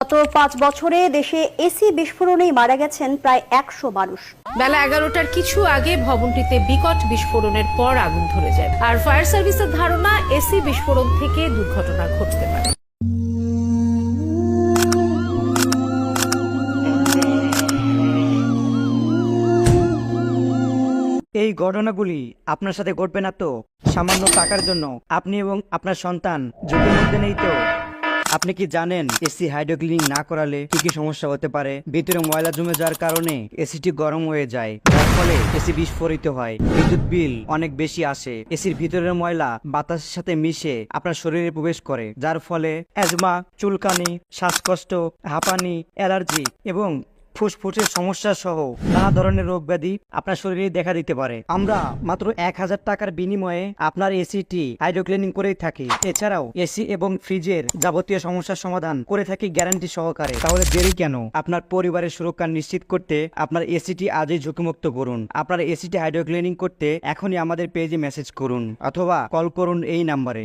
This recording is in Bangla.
গত পাঁচ বছরে দেশে এসি বিস্ফোরণেই মারা গেছেন প্রায় একশো মানুষ। বেলা এগারোটার কিছু আগে ভবনটিতে বিকট বিস্ফোরণের পর আগুন ধরে যায়। আর ফায়ার সার্ভিসের ধারণা এসি বিস্ফোরণ থেকে দুর্ঘটনা ঘটতে পারে। এই ঘটনাগুলি আপনার সাথে ঘটবে না তো? সামান্য টাকার জন্য আপনি এবং আপনার সন্তান ঝুঁকির মধ্যে নেই তো? আপনি কি জানেন এসি হাইড্রোক্লিনিং না করালে কি কি সমস্যা হতে পারে? ভিতরে ময়লা জমে যাওয়ার কারণে এসিটি গরম হয়ে যায়, যার ফলে এসি বিস্ফোরিত হয়। বিদ্যুৎ বিল অনেক বেশি আসে, এসির ভিতরের ময়লা বাতাসের সাথে মিশে আপনার শরীরে প্রবেশ করে, যার ফলে অ্যাজমা, চুলকানি, শ্বাসকষ্ট, হাঁপানি, অ্যালার্জি এবং ফুসফুসের সমস্যা সহ নানা ধরনের রোগ ব্যাধি আপনার শরীরে দেখা দিতে পারে। আমরা মাত্র এক হাজার টাকার বিনিময়ে আপনার এসিটি হাইড্রোক্লিনিং করেই থাকি। এছাড়াও এসি এবং ফ্রিজের যাবতীয় সমস্যার সমাধান করে থাকি গ্যারান্টি সহকারে। তাহলে দেরি কেন? আপনার পরিবারের সুরক্ষা নিশ্চিত করতে আপনার এসিটি আজই ঝুঁকিমুক্ত করুন। আপনার এসিটি হাইড্রোক্লিনিং করতে এখনই আমাদের পেজে মেসেজ করুন অথবা কল করুন এই নাম্বারে